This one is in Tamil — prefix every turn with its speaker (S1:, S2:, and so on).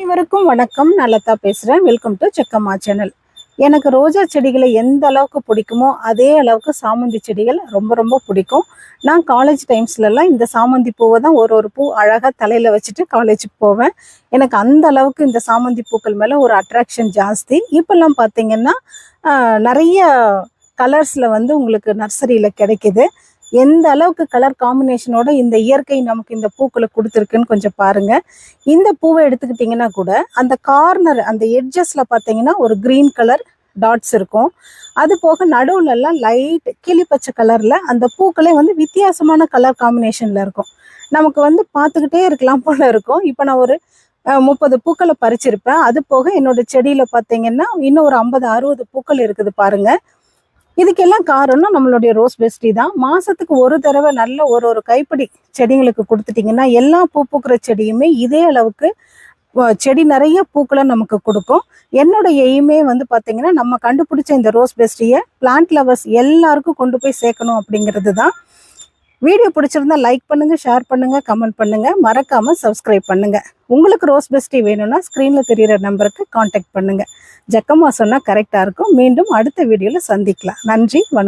S1: அனைவருக்கும் வணக்கம். நல்லதா பேசுகிறேன் வெல்கம் டு செக்கம்மா சேனல் எனக்கு ரோஜா செடிகளை எந்த அளவுக்கு பிடிக்குமோ அதே அளவுக்கு சாமந்தி செடிகள் ரொம்ப ரொம்ப பிடிக்கும். நான் காலேஜ் டைம்ஸ்லலாம் இந்த சாமந்தி பூவை தான் ஒரு ஒரு பூ அழகாக தலையில் வச்சுட்டு காலேஜுக்கு போவேன். எனக்கு அந்த அளவுக்கு இந்த சாமந்தி பூக்கள் மேலே ஒரு அட்ராக்ஷன் ஜாஸ்தி. இப்போல்லாம் பார்த்தீங்கன்னா நிறைய கலர்ஸில் வந்து உங்களுக்கு நர்சரியில் கிடைக்கிது. எந்த அளவுக்கு கலர் காம்பினேஷனோட இந்த இயற்கை நமக்கு இந்த பூக்களை கொடுத்துருக்குன்னு கொஞ்சம் பாருங்க. இந்த பூவை எடுத்துக்கிட்டிங்கன்னா கூட அந்த கார்னர் அந்த எட்ஜஸ்ல பார்த்தீங்கன்னா ஒரு கிரீன் கலர் டாட்ஸ் இருக்கும். அது போக நடுவுலலாம் லைட் கிளிப்பச்சை கலரில் அந்த பூக்களே வந்து வித்தியாசமான கலர் காம்பினேஷனில் இருக்கும். நமக்கு வந்து பார்த்துக்கிட்டே இருக்கலாம் போல இருக்கும். இப்போ நான் ஒரு முப்பது பூக்களை பறிச்சிருப்பேன். அது போக என்னோட செடியில் பார்த்தீங்கன்னா இன்னும் ஒரு ஐம்பது அறுபது பூக்கள் இருக்குது பாருங்கள் இதுக்கெல்லாம் காரணம் நம்மளுடைய ரோஸ் பெஸ்டி தான். மாசத்துக்கு ஒரு தடவை நல்ல ஒரு ஒரு கைப்பிடி செடிங்களுக்கு கொடுத்துட்டீங்கன்னா எல்லா பூ பூக்கிற செடியுமே இதே அளவுக்கு செடி நிறைய பூக்களை நமக்கு கொடுக்கும். என்னோட எய்மே வந்து பார்த்தீங்கன்னா நம்ம கண்டுபிடிச்ச இந்த ரோஸ் பெஸ்டியை பிளான்ட் லவர்ஸ் எல்லாருக்கும் கொண்டு போய் சேர்க்கணும் அப்படிங்கிறது தான். வீடியோ பிடிச்சிருந்தா லைக் பண்ணுங்க ஷேர் பண்ணுங்க கமெண்ட் பண்ணுங்க. மறக்காம சப்ஸ்கிரைப் பண்ணுங்க. உங்களுக்கு ரோஸ் பெஸ்டி வேணும்னா ஸ்க்ரீன்ல தெரியிற நம்பருக்கு காண்டாக்ட் பண்ணுங்க. ஜக்கம்மா சொன்னா கரெக்டா இருக்கும். மீண்டும் அடுத்த வீடியோல சந்திக்கலாம். நன்றி வணக்கம்.